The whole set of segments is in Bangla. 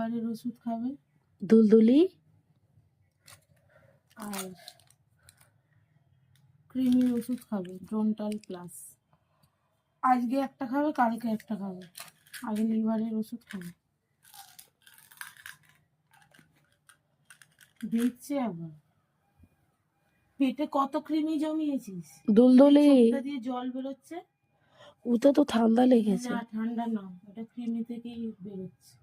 লিভারের ওষুধ খাবে। দুলদুলি। আর ক্রিমির ওষুধ খাবে ড্রোনটাল প্লাস। আজকে একটা খাবে কালকে একটা খাবে। আগে লিভারের ওষুধ খাবে। দেখছে আবার। পেটে কত ক্রিমি জমিয়েছিস? দুলদুলি। দিয়ে জল বেরোচ্ছে? ওটা তো ঠান্ডা লেগেছে। না ঠান্ডা না। ওটা ক্রিমি থেকেই বেরোচ্ছে।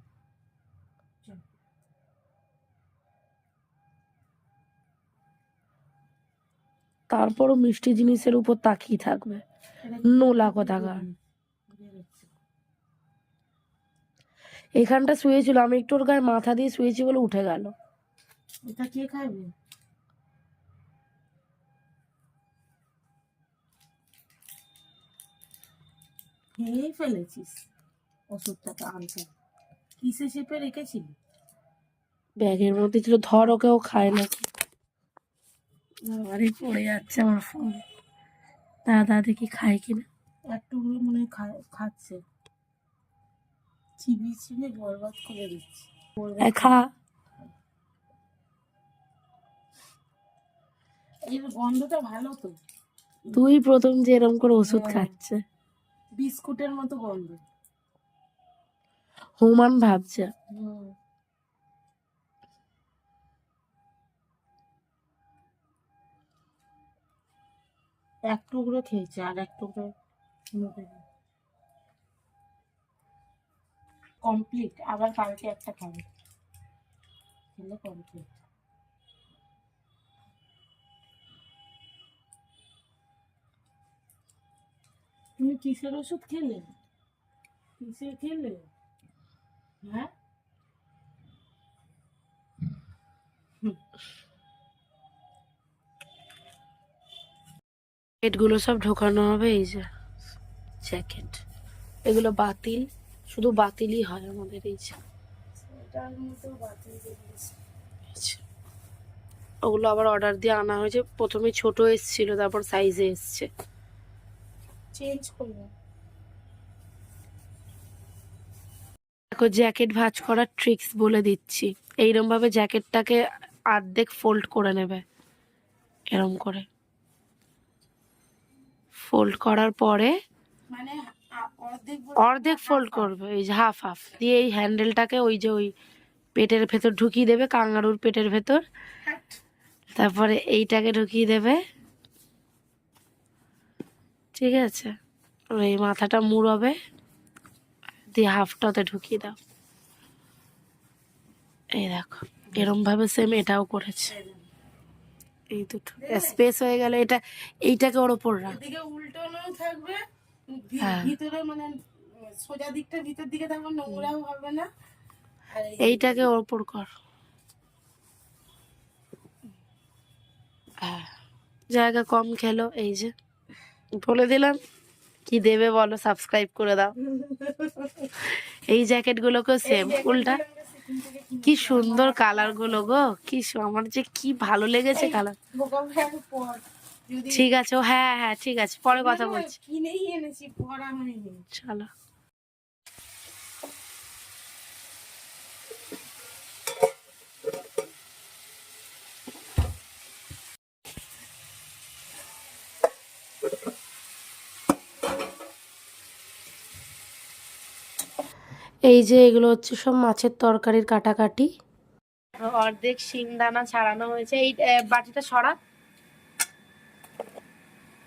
তারপরও মিষ্টি জিনিসের উপর তাকিয়ে থাকবে। নোলা কোথাকার। এখানটা শুয়েছিল আমি একটু ওর গায়ে মাথা দিয়ে শুয়েছি বলে উঠে গেল। এটা কে খাবে খেয়েই ফেলেছিস ওষুধটাকে আনতে। কিসে চেপে রেখেছিলি? ব্যাগের মধ্যে ছিল ধর ওকে ও খায় না আরে পড়ে যাচ্ছে আমার ফোন। দাদা দেখি খায় কিনা। একটু করে মনে হয় খাচ্ছে। চিবি চিবি বরবাদ করে দিচ্ছি। খা। এর গন্ধটা ভালো তো। তুই প্রথম যে এরম করে ওষুধ হ্যাঁ। খাচ্ছে। বিস্কুটের মতো গন্ধ। হুমান ভাবছে। হুম। এক টুকরো খেয়েছে আর এক টুকরো কমপ্লিট আবার কালকে একটা খাবে। খেলে কমপ্লিট তুমি কিসের ওষুধ খেলে? কিসের খেলে? হ্যাঁ? এগুলো সব ঢোকানো হবে এই যে জ্যাকেট। এগুলো বাতিল শুধু বাতিলই হয় আমাদের এই যে। বাতিল বেরিয়েছে ওগুলো আবার অর্ডার দিয়ে আনা হয়েছে। প্রথমে ছোট এসছিল তারপর সাইজে এসছে। চেঞ্জ করব। দেখো জ্যাকেট ভাঁজ করার ট্রিক্স বলে দিচ্ছি। এইরকম ভাবে জ্যাকেটটাকে আর্ধেক ফোল্ড করে নেবে। এরম করে। ফোল্ড করার পরে মানে অর্ধেক অর্ধেক ফোল্ড করবে ওই যে হাফ হাফ দিয়ে এই হ্যান্ডেলটাকে ওই যে ওই পেটের ভেতর ঢুকিয়ে দেবে কাঙ্গারুর পেটের ভেতর। তারপরে এইটাকে ঢুকিয়ে দেবে। ঠিক আছে? এই মাথাটা মুড়াবে। দিয়ে হাফটাতে ঢুকিয়ে দাও। এই দেখো এরম ভাবে সেম এটাও করেছে। এই দুটো। স্পেস হয়ে গেল এটা এইটাকে ওর ওপর রাখ। এদিকে উল্টানো থাকবে হ্যাঁ। ভিতরে মানে সোজা দিকটা ভিতর দিকে থাকবে নোংরাও হবে না। আর এইটাকে ওর ওপর কর। হ্যাঁ, জায়গা কম খেলো এই যে। বলে দিলাম কি দেবে বলো সাবস্ক্রাইব করে দাও। এই জ্যাকেট গুলোকেও সেম উল্টা। কি সুন্দর কালারগুলো গো। কি আমার যে কি ভালো লেগেছে কালার ঠিক আছে ও হ্যাঁ হ্যাঁ ঠিক আছে পরে কথা বলছি। চলো। এই যে এগুলো হচ্ছে সব মাছের তরকারির কাটাকাটি। অর্ধেক শিংদানা ছাড়ানো হয়েছে। এই বাটিটা সরা।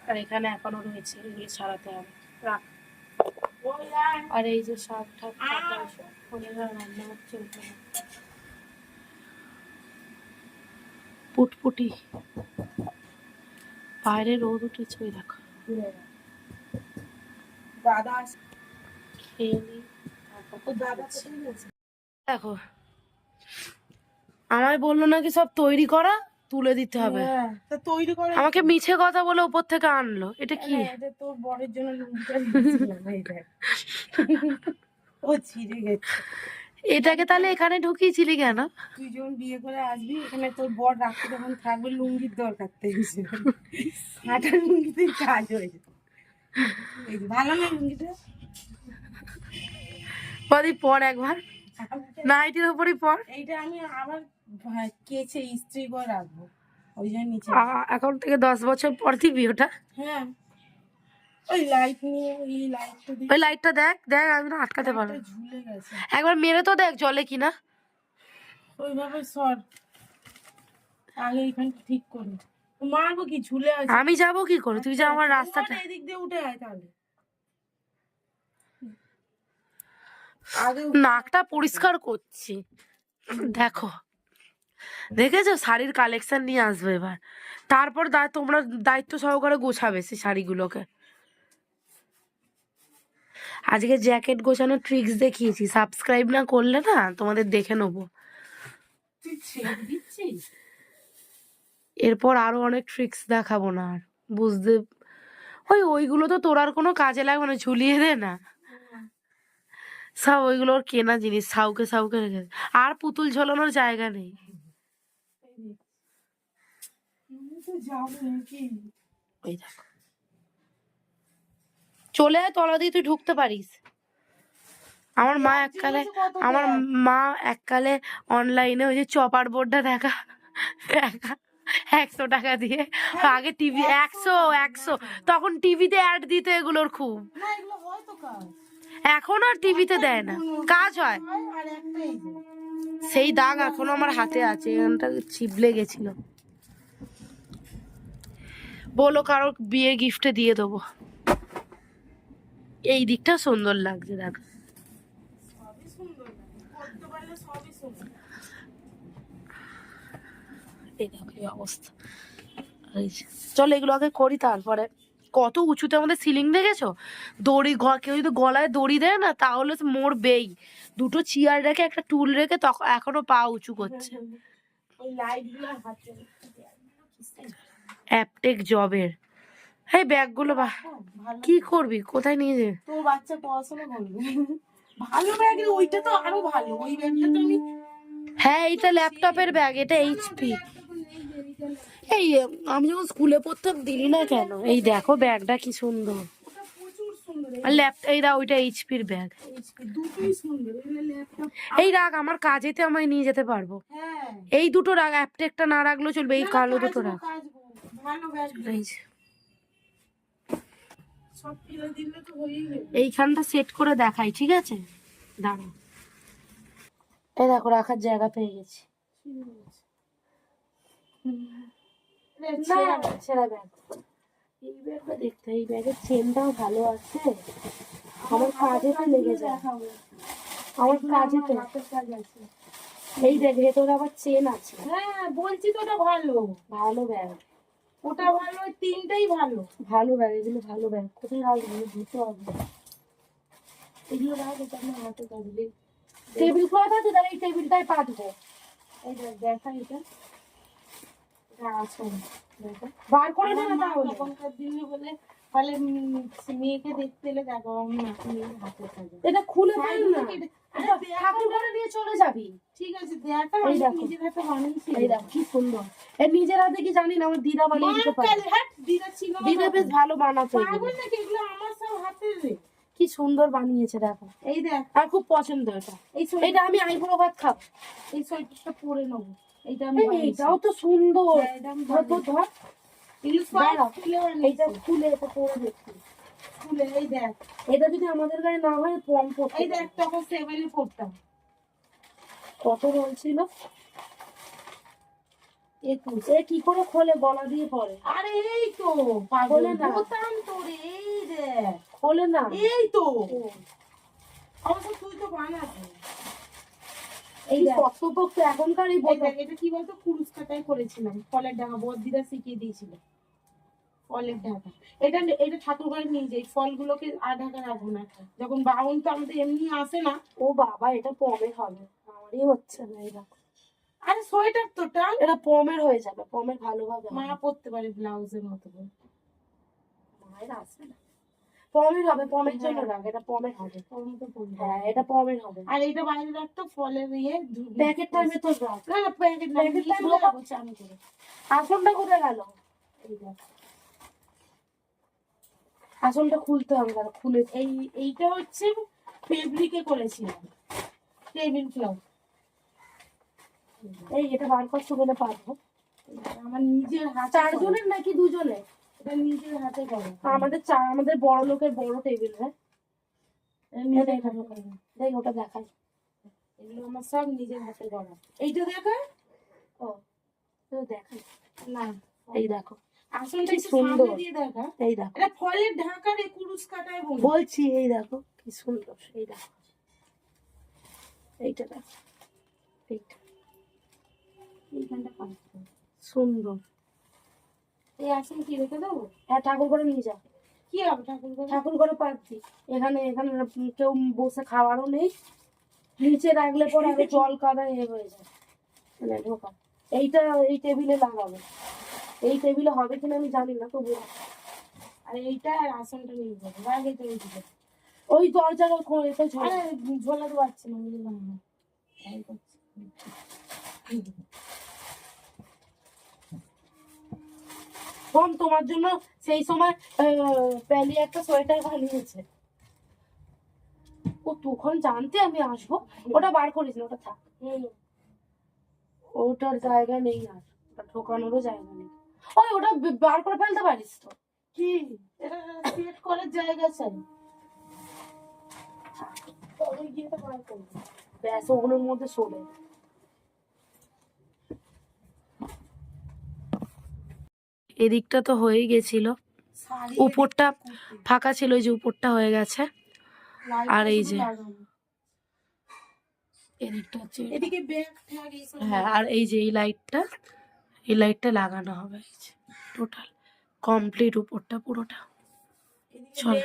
আর এখানে এখনও রয়েছে এগুলো ছাড়াতে হবে। রাখ। আর এই যে শাক ঠাক সব পনিরের রান্না হচ্ছে পুটপুটি। বাইরে রোদ উঠেছে ওই দেখো। দাদা খেয়ে দেখো। আমায় বলল নাকি সব তৈরি করা তুলে দিতে হবে। হ্যাঁ, তৈরি করে আমাকে মিছে কথা বলে উপর থেকে আনলো। এটা কি? তোর বরের জন্য। ও ছিঁড়ে গেছে। এটাকে তাহলে এখানে ঢুকিয়েছিলি কেন? তুই যখন বিয়ে করে আসবি এখানে তোর বর রাখতে যখন থাকবে লুঙ্গির দরকার হাঁটার লুঙ্গিতে কাজ হয়ে ভালো না লুঙ্গিটা? বদি পর একবার। নাইটির উপরই পর। এইটা আমি আবার কেচে ইস্ত্রি করে রাখব। ওই জন্য নিচে এখন থেকে দশ বছর পর দিবি ওটা। হ্যাঁ। ওই লাইট নিয়ে ওই লাইটটা ওই লাইটটা দেখ দেখ আমি না আটকাতে পারব। ঝুলে গেছে। একবার মেরে তো দেখ জলে কিনা। ওইভাবে সর। আগে ঠিক করি মারবো কি? ঝুলে আছে। আমি যাব কি করে? তুই যা আমার রাস্তাটা এদিক দিয়ে উঠে আয় তাহলে আগে নাকটা পরিষ্কার করছি। দেখো দেখেছ? শাড়ির কালেকশন নিয়ে আসবে এবার। তারপর তোমরা দায়িত্ব সহকারে গোছাবে সেই শাড়িগুলোকে। আজকে জ্যাকেট গোছানোর ট্রিক্স দেখিয়েছি। সাবস্ক্রাইব না করলে না তোমাদের দেখে নেব। এরপর আরও অনেক ট্রিক্স দেখাবো না আর। বুঝতে ওই ওইগুলো তো তোর আর কোনো কাজে লাগবে না ঝুলিয়ে দে না। সব ওর কেনা জিনিস সাউকে সাউকে রেখেছে আর পুতুল ঝোলানোর জায়গা নেই। ওই দেখো। চলে আয় তলা দিয়ে তুই ঢুকতে পারিস। আমার মা এককালে আমার মা এককালে অনলাইনে ওই যে চপার বোর্ডটা দেখা দেখা একশো টাকা দিয়ে। আগে টিভি একশো একশো তখন টিভিতে অ্যাড দিত এগুলোর খুব। এখন আর টিভিতে দেয় না। কাজ হয়। সেই দাগ এখনও আমার হাতে আছে, এখানটা ছিবলে গেছিল। বলো কারও বিয়ে গিফটে দিয়ে দেবো। এই দিকটা সুন্দর লাগছে, দেখো। অবস্থা। চলো এগুলো আগে করি তারপরে। কত উঁচুতে আমাদের সিলিং দেখেছ? দড়ি কেউ যদি গলায় দড়ি দেয় না তাহলে তো মরবেই। দুটো চেয়ার রেখে একটা টুল রেখে তখন এখনও পা উঁচু করছে। অ্যাপটেক জবের এই ব্যাগগুলো বা কি করবি? কোথায় নিয়ে যাবে? তো বাচ্চা পড়াশোনা করবে। ভালো ব্যাগ ওইটা তো আরও ভালো। ওই ব্যাগটা তো আমি হ্যাঁ এইটা ল্যাপটপের ব্যাগ এটা এইচপি এই আমি যখন স্কুলে পড়তাম দিলি না কেন? এই দেখো ব্যাগটা কি সুন্দর। এই দা ওইটা এইচপির ব্যাগ। এই রাখ আমার কাজেতে আমায় নিয়ে যেতে পারব। এই দুটো রাখ অ্যাপটেকটা না রাখলেও চলবে এই কালো দুটো যাবে এইখানটা সেট করে দেখাই ঠিক আছে? দাঁড়াও। এই দেখো রাখার জায়গা পেয়ে গেছি। না ছেঁড়া ব্যাগ। এই ব্যাগটা দেখতে এই ব্যাগের চেনটাও ভালো আছে। আমার কাজেতে লেগে যায়। আমার হাতের এই দেখ ভেতরে আবার চেন আছে। হ্যাঁ বলছি তো ওটা ভালো। ভালো ব্যাগ। ওটা ভালো ওই তিনটেই ভালো। ভালো ব্যাগ এগুলো ভালো ব্যাগ। কোথায় রাখব? ধুতে হবে। এগুলো রাখব তো আমার হাতে কাটবে টেবিল ক্লথ আছে তাহলে এই টেবিলটাই পাতবো এই দেখ দেখা এটা এটা। বার করে দেবে তাহলে। তখনকার দিনে বলে তাহলে মেয়েকে দেখতে এলে দেখো আমি মেয়ের হাতে এটা খুলে ফেল না। আরে দেখ, ঠাকুর ঘরে নিয়ে চলে যাবি। ঠিক আছে দেখা এই আমি দেখো। নিজের হাতে বানিয়েছি এই দেখো কি সুন্দর। এর নিজের হাতে কি জানি না আমার দিদা বানিয়ে দিতে পারে। হ্যাট, দিদা ছিল দিদা বেশ ভালো বানাতো এগুলো। পাগল নাকি এগুলো? আমার সব হাতের রে। কি সুন্দর বানিয়েছে দেখো। এই দেখ। আর খুব পছন্দ এটা। এই সোয়েটার এটা আমি আইবুড়ো ভাত খাব। এই সোয়েটারটা পরে নেব। তো সুন্দর। হ্যাঁ, এটা আমি ধর, ধর, ধর। এগুলো সব দাঁড়াও। খুলে এইটা খুলে এটা পরে দেখি খুলে এই দেখ। এটা যদি আমাদের গায়ে না হয় কম পড়তে এই দেখ তখন সেভেনে পড়তাম। কত বলছিল একুশ। এ কি করে খোলে? গলা দিয়ে পরে। আরে এই তো পাগল। খোলে না। বোতাম তো রে এই দেখ। খোলে না। এই তো। অবশ্য তুই তো বানাবি এই এখনকার এই এটা কি বলতো? কাটাই করেছিলাম ফলের বদ্দিরা শিখিয়ে দিয়েছিল। ফলের ঢাকা এটা এটা নিয়ে যাই। ফলগুলোকে আর ঢাকা রাখব না। যখন বাউন তো আমাদের এমনি আসে না। ও বাবা এটা পমের হবে। আমারই হচ্ছে না দেখো আরে সোয়েটার তো টান। এটা পমের হয়ে যাবে পমের ভালোভাবে মা। পরতে পারে ব্লাউজের মতো করে। মায়ের আসবে না। পমের হবে পমের জন্য রাখ এটা পমের হবে। হ্যাঁ এটা পমের হবে। আর এইটা বাইরে রাখতো ফলের ইয়ে ধু- প্যাকেটটার ভেতর রাখ। না না প্যাকেট প্যাকেট আমি করে। আসনটা কোথায় গেল? আসনটা খুলতে হবে দাঁড়া, খুলে এই এইটা হচ্ছে ফেব্রিকে করেছিলাম। Table cloth. এই এটা বার বলে পারব আমার নিজের হাতে চারজনের নাকি দুজনের? এটা নিজের হাতে করো। আমাদের চা আমাদের বড় লোকের বড় টেবিল হ্যাঁ? দেখ ওটা দেখাই। এগুলো আমার সব নিজের হাতে করা। এইটা দেখা? ও তো দেখাই না এই দেখো। আসলটা সুন্দর। দিয়ে দেখা। এই দেখো। এটা ফলের কাটায় বলছি এই দেখো কি সুন্দর। এই দেখো। এইটা দেখো। এইটা। এইখানটা সুন্দর। এই আসল কি রেখে দেবো? হ্যাঁ ঠাকুর করে নিয়ে যা। কি হবে ঠাকুর ঘরে? ঠাকুর করে পাচ্ছি এখানে এখানে কেউ বসে খাওয়ারও নেই। নিচে রাখলে পরে আগে জল কাদা এ হয়ে যায়। মানে ঢোকা। এইটা এই টেবিলে লাগাবো। এই টেবিলে হবে কিনা আমি জানি না তবু আর এইটা আর আসনটা নিয়ে যাব। ওই দরজার ঝোলাতে পারছি না বোন তোমার জন্য সেই সময় প্যালি একটা সোয়েটার বানিয়েছে। ও তখন জানতে আমি আসব ওটা বার করিস না ওটা থাক। ওটার জায়গা নেই আর ওটা ঢোকানোরও জায়গা নেই। ওই ওটা বার করে ফেলতে পারিস তো। কি? এটা সেট করার জায়গা চাই। তবে গিয়ে তো বার করব। ব্যাস ওগুলোর মধ্যে শোবে এদিকটা তো হয়েই গেছিল। উপরটা ফাঁকা ছিল ওই যে উপরটা হয়ে গেছে। আর এই যে- এদিকটা হচ্ছে হ্যাঁ আর এই যে এই লাইটটা এই লাইটটা লাগানো হবে এই যে টোটাল। কমপ্লিট উপরটা পুরোটা। চল।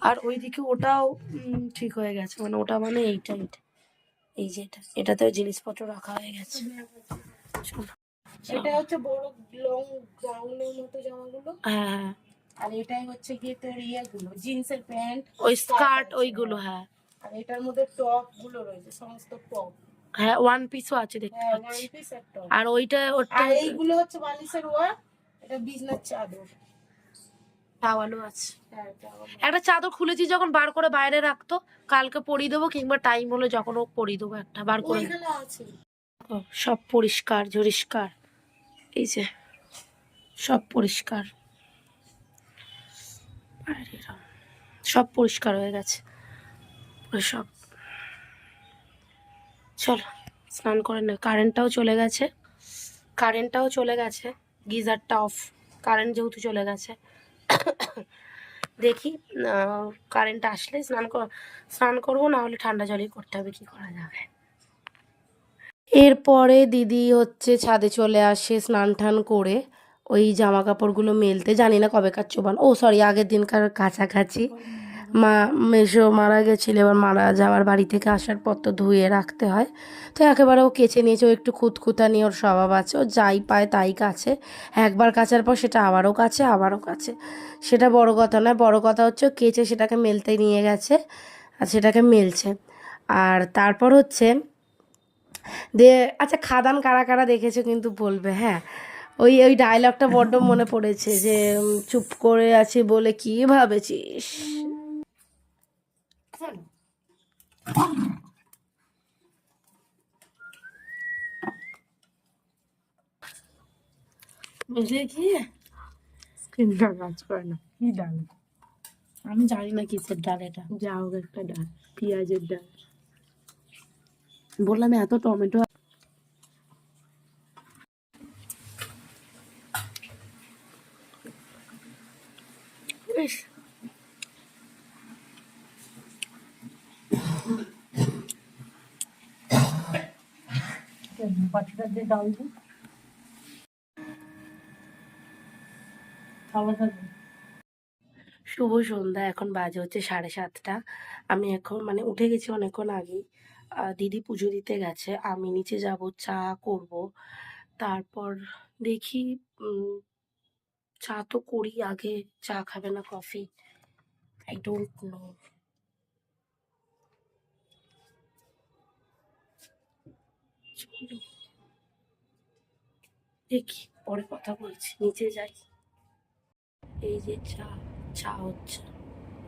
আর ওইদিকে ওটাও ঠিক হয়ে গেছে। মানে ওটা মানে এইটা এইটা। এই যে এটা এটাতে জিনিসপত্র রাখা হয়ে গেছে। চলো। এটা হচ্ছে বড় লং গাউনের মতো জামাগুলো। হ্যাঁ। আর এটাই হচ্ছে গিয়ে তোর ইয়েগুলো জিন্সের প্যান্ট ওই স্কার্ট ওইগুলো হ্যাঁ। আর এটার মধ্যে টপগুলো রয়েছে সমস্ত টপ হ্যাঁ ওয়ান পিসও আছে দেখতে হ্যাঁ পাচ্ছি। আর ওইটা ওটা এইগুলো হচ্ছে বালিশের ওয়ার এটা বিজনেস চাদর। টাওয়ালও আছে। হ্যাঁ এটা আমার একটা চাদর খুলেছি যখন বার করে বাইরে রাখতো কালকে পরিয়ে দেবো কিংবা টাইম হলে যখন ও পরিয়ে দেবো একটা বার করে আছে। সব পরিষ্কার ঝরিষ্কার। এই যে, সব পরিষ্কার। সব পরিষ্কার হয়ে গেছে। সব। চলো, স্নান করে নে। কারেন্টটাও চলে গেছে। কারেন্টটাও চলে গেছে। গিজারটা অফ। কারেন্ট যেহেতু চলে গেছে। দেখি কারেন্ট আসলে স্নান স্নান করব, না হলে ঠান্ডা জলই করতে হবে। কি করা যাবে? এরপরে দিদি হচ্ছে ছাদে চলে আসে স্নান টান করে। ওই জামা কাপড়গুলো মেলতে, জানি না কবে কার চোবান ও সরি আগের দিনকার কাছাকাছি। মা মেশো মারা গেছিল, এবার মারা যাওয়ার বাড়ি থেকে আসার পর তো ধুয়ে রাখতে হয়। তো একেবারে ও কেচে নিয়েছে, ও একটু খুঁতখুতা নিয়ে ওর স্বভাব আছে। ও যাই পায় তাই কাছে। একবার কাচার পর সেটা আবারও কাছে আবারও কাছে। সেটা বড় কথা নয়, বড় কথা হচ্ছে কেচে সেটাকে মেলতে নিয়ে গেছে, আর সেটাকে মেলছে। আর তারপর হচ্ছে দিয়ে আচ্ছা খাদান কারা কারা দেখেছ কিন্তু বলবে হ্যাঁ। ওই ওই ডায়লগটা বড্ড মনে পড়েছে যে চুপ করে আছি বলে কি ভাবেছিস? বুঝলে কি? স্ক্রিনটা কাজ করে না। কি ডাল? আমি জানি না কিসের ডাল এটা। যা হোক একটা ডাল পেঁয়াজের ডাল। বললাম এত টমেটো ইস, পাটিটা ডাল দিই। খাওয়া থাকবে শুভ সন্ধ্যা এখন বাজে হচ্ছে সাড়ে সাতটা। আমি এখন মানে উঠে গেছি অনেকক্ষণ আগেই। দিদি পুজো দিতে গেছে, আমি নিচে যাব, চা করব। তারপর দেখি চা তো করি আগে, চা খাবে না কফি। আই ডোন্ট নো দেখি, পরে কথা বলছি, নিচে যাই। এই যে চা চা হচ্ছে,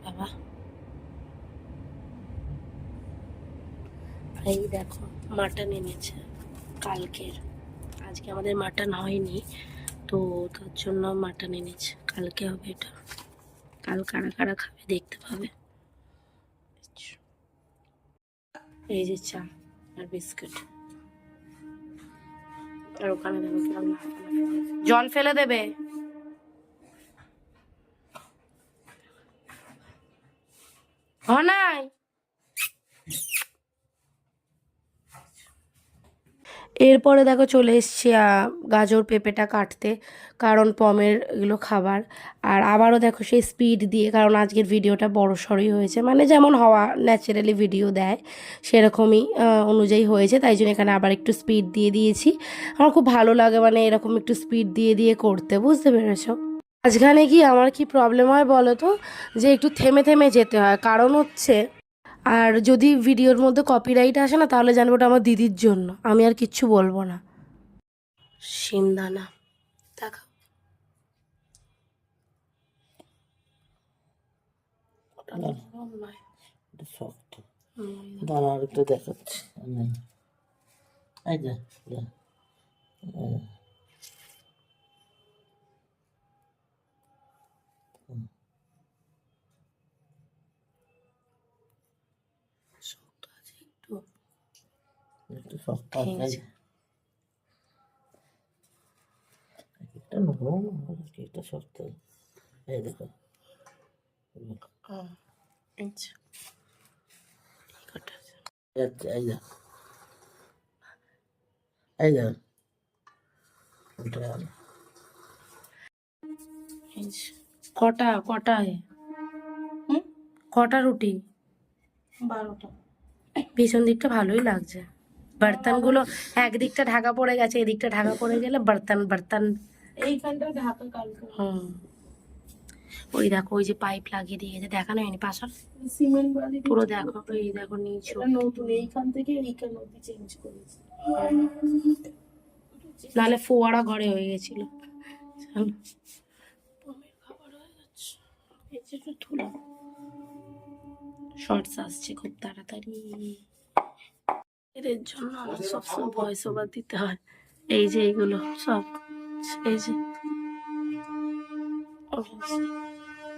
বাবা। এই দেখো মাটন এনেছে, কালকের। আজকে আমাদের মাটন হয়নি, তো তার জন্য মাটন এনেছে, কালকে হবে এটা। কাল কারা কারা খাবে দেখতে পাবে। এই যে চা আর বিস্কুট। আর ওখানে। জল ফেলে দেবে। নাই? এরপরে দেখো চলে এসছি গাজর পেঁপেটা কাটতে, কারণ পমের এগুলো খাবার। আর আবারও দেখো সেই স্পিড দিয়ে, কারণ আজকের ভিডিওটা বড় সড়ই হয়েছে মানে যেমন হওয়া ন্যাচারালি ভিডিও দেয়, সেরকমই অনুযায়ী হয়েছে, তাই জন্য এখানে আবার একটু স্পিড দিয়ে দিয়েছি। আমার খুব ভালো লাগে মানে এরকম একটু স্পিড দিয়ে দিয়ে করতে, বুঝতে পেরেছ? মাঝখানে কি আমার কি প্রবলেম হয় বলো তো? যে একটু থেমে থেমে যেতে হয়, কারণ হচ্ছে আর যদি ভিডিওর মধ্যে কপিরাইট আসে না তাহলে জানব ওটা আমার দিদির জন্য। আমি আর কিচ্ছু বলব না। নয়। এটা শক্ত দাঁড়া আর একটু দেখাচ্ছি। এই যে যা। এই। শক্ত আছে একটু একটু শক্ত। একটা নরম একটা শক্ত এই দেখো আচ্ছা এই। কটা কটায় হুম? কটা রুটি? বারোটা। পিছন দিকটা ভালোই লাগছে। বর্তনগুলো একদিকটা ঢাকা পড়ে গেছে এদিকটা ঢাকা পড়ে গেলে বর্তন বর্তন এইখানটা ঢাকা কালকে হুম ওই দেখো ওই যে পাইপ লাগিয়ে দিয়ে গেছে দেখানো হয়নি পাশার সিমেন্ট বালি পুরো দেখো এই দেখো নিচু। নতুন এইখান থেকে এইখানে অব্দি চেঞ্জ করেছি। নাহলে ফোয়ারা ঘরে হয়ে গেছিল। শর্টস আসছে খুব তাড়াতাড়ি। এদের জন্য আমার সবসময় ভয়েস ওভার দিতে হয়। এই যে এইগুলো সব এই যে।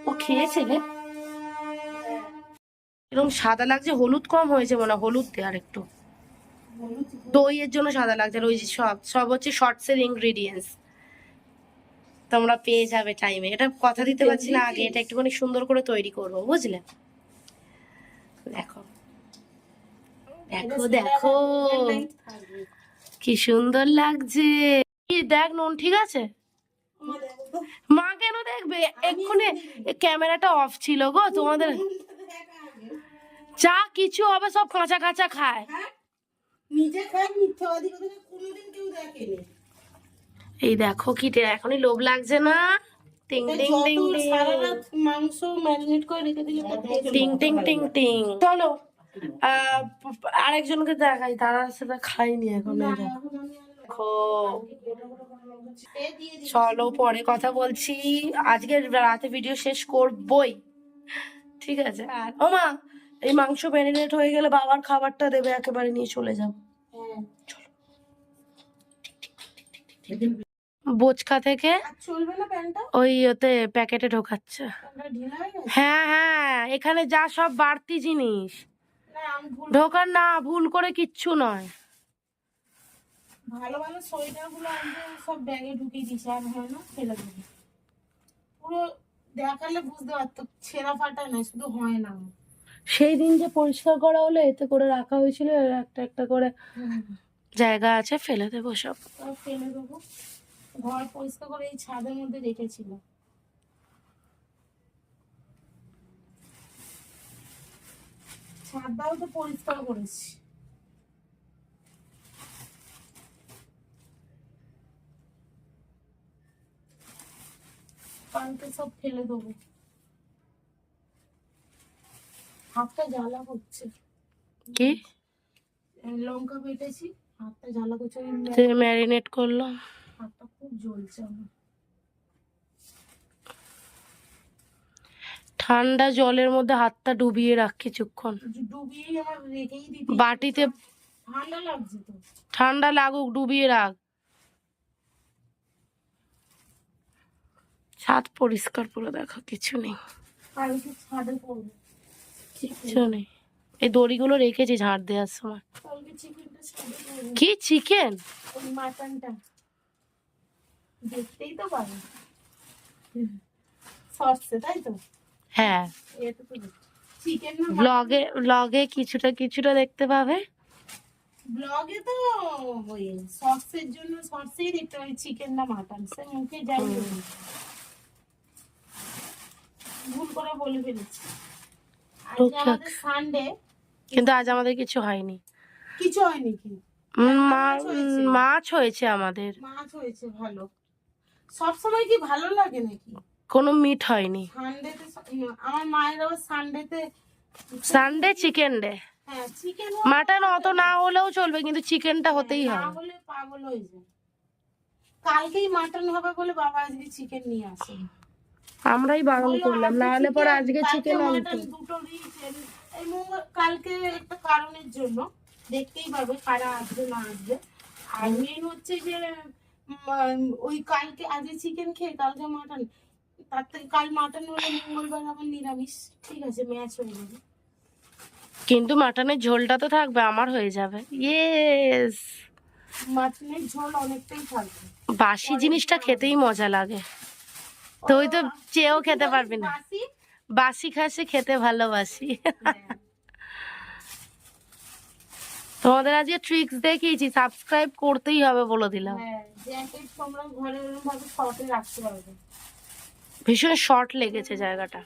ও খেয়েছে রে। এরকম সাদা লাগছে হলুদ কম হয়েছে মনে হলুদ দে আর একটু দইয়ের জন্য সাদা লাগছে আর ওই যে সব সব হচ্ছে শর্টস এর ইনগ্রেডিয়েন্টস তোমরা পেয়ে যাবে টাইমে এটা কথা দিতে পারছি না আগে এটা একটুখানি সুন্দর করে তৈরি করব বুঝলে? দেখো। দেখো দেখো। কি সুন্দর লাগছে। দেখ নুন ঠিক আছে? মা কেন দেখবে? এক্ষুনি ক্যামেরাটা অফ ছিল গো তোমাদের। চা কিছু হবে সব কাঁচা কাঁচা খায়। নিজে খাই কোনোদিন কেউ দেখেনি। এই দেখো কি এখনই লোভ লাগছে না। টিং টিং টিং টিং। মাংস ম্যারিনেট করে রেখে দিলে টিং টিং টিং টিং। চলো। আরেকজনকে দেখাই তারা সেটা খাইনি এখন দেখো। চলো পরে কথা বলছি। আজকে রাতে ভিডিও শেষ করবই। ঠিক আছে? আর ও মা এই মাংস ম্যারিনেট হয়ে গেলে বাবার খাবারটা দেবে একেবারে নিয়ে চলে যাও হ্যাঁ। বোচকা থেকে ওই ওতে প্যাকেটে ঢোকাচ্ছে। হয়ে হ্যাঁ এখানে যা সব বাড়তি জিনিস। ঢোকার না ভুল করে কিচ্ছু নয়। ভালো ভালো সোয়েটারগুলো আনতে সব ব্যাগে ঢুকিয়ে দিছে আর হয় না ফেলে দেবে পুরো দেখালে বুঝতে পারতো ছেঁড়া ফাটা নয় শুধু হয় না। সেই দিন যে পরিষ্কার করা হলো এতে করে রাখা হয়েছিল একটা একটা করে জায়গা আছে ফেলে দেবো সব। ফেলে দেবো। ঘর পরিষ্কার করে এই ছাদের মধ্যে রেখেছিল। ছাদটাও তো পরিষ্কার করেছি। কালকে সব ফেলে দেবো। হাতটা জ্বালা হচ্ছে কি? লঙ্কা বেটেছি হাতটা জ্বালা করছে। ম্যারিনেট করল হাতটা খুব জ্বলছে আমার। ঠান্ডা জলের মধ্যে হাতটা ডুবিয়ে রাখ কিছুক্ষণ। বাটিতে ঠান্ডা লাগুক ডুবিয়ে রাখ। ছাদ পরিষ্কার করে দেখো কিছু নেই। কিচ্ছু নেই। এই দড়িগুলো রেখেছি ঝাড় দেওয়ার সময়। কি চিকেন? দেখতেই তো পাবে। তাই তো? হ্যাঁ। চিকেন ব্লগে ব্লগে কিছুটা কিছুটা দেখতে পাবে? ব্লগে তো ওই সসের জন্য সসেই দেখতে পাই চিকেন না মাটন সে মুখে যাই ভুল করে বলে ফেলেছি। টুকটাক। আমাদের সানডে কিন্তু আজ আমাদের কিছু হয়নি। কিছু হয়নি কি? মাছ হয়েছে। মাছ হয়েছে আমাদের। মাছ হয়েছে ভালো। সব সময় কি ভালো লাগে নাকি? কোনো মিট হয়নি। সানডেতে আমার মায়ের আবার সানডেতে সানডে চিকেন ডে হ্যাঁ চিকেন মাটন অত না হলেও চলবে কিন্তু চিকেনটা হতেই না হবে। হলে পাগল হয়ে যায় কালকেই মাটন হবে বলে বাবা আজকে চিকেন নিয়ে আসে আমরাই বারণ করলাম না হলে পরে আজকে চিকেন আনতো। দুটো দিয়েছেন এই কালকে একটা কারণের জন্য দেখতেই পাবে কারা আসবে না আসবে। আর মেন হচ্ছে যে ওই কালকে আজকে চিকেন খেয়ে কালকে মাটন তার থেকে কাল মাটন হলে মঙ্গলবার আবার নিরামিষ। ঠিক আছে ম্যাচ হয়ে যাবে। কিন্তু মাটনের ঝোলটা তো থাকবে আমার হয়ে যাবে। ইয়েস মাটনের ঝোল অনেকটাই থাকবে। বাসি জিনিসটা খেতেই মজা লাগে। তুই তো চেয়েও খেতে পারবি না। বাসি? খাসি খেতে ভালোবাসি। হ্যাঁ। তোমাদের আজকে ট্রিক্স দেখিয়েছি সাবস্ক্রাইব করতেই হবে বলে দিলাম। হ্যাঁ জ্যাকেট তোমরা ঘরে ভাবে রাখতে পারবে। ভীষণ শর্ট লেগেছে জায়গাটা।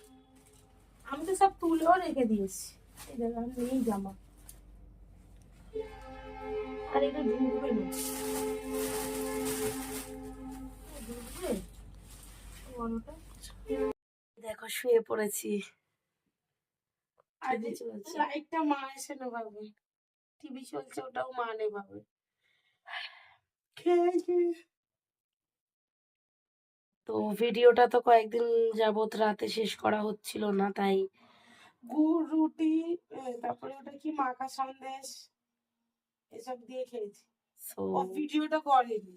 আমি তো সব তুলেও রেখে দিয়েছি। এই দেখো, আমি জামা। আর এটা ঢুকবে না দেখো শুয়ে পড়েছি। টিভি চলছে। লাইটটা মা এসে নেবাবে টিভি চলছে ওটাও মা নেবাবে খেয়েছি তো ভিডিওটা তো কয়েকদিন যাবত রাতে শেষ করা হচ্ছিল না তাই। গুড় রুটি তারপরে ওটা কি মাখা সন্দেশ এসব দিয়ে খেয়েছি। ভিডিওটা করেনি।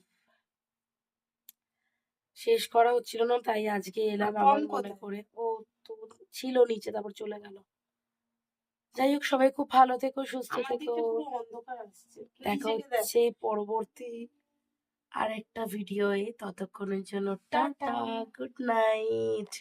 শেষ করা হচ্ছিল না তাই আজকে এলাম আমার মনে করে। ও তো ছিল নিচে তারপর চলে গেল। যাই হোক সবাই খুব ভালো থেকো সুস্থ থেকো। দেখা। হচ্ছে পরবর্তী আরেকটা ভিডিওয়ে ততক্ষণের জন্য টাটা। Tata good night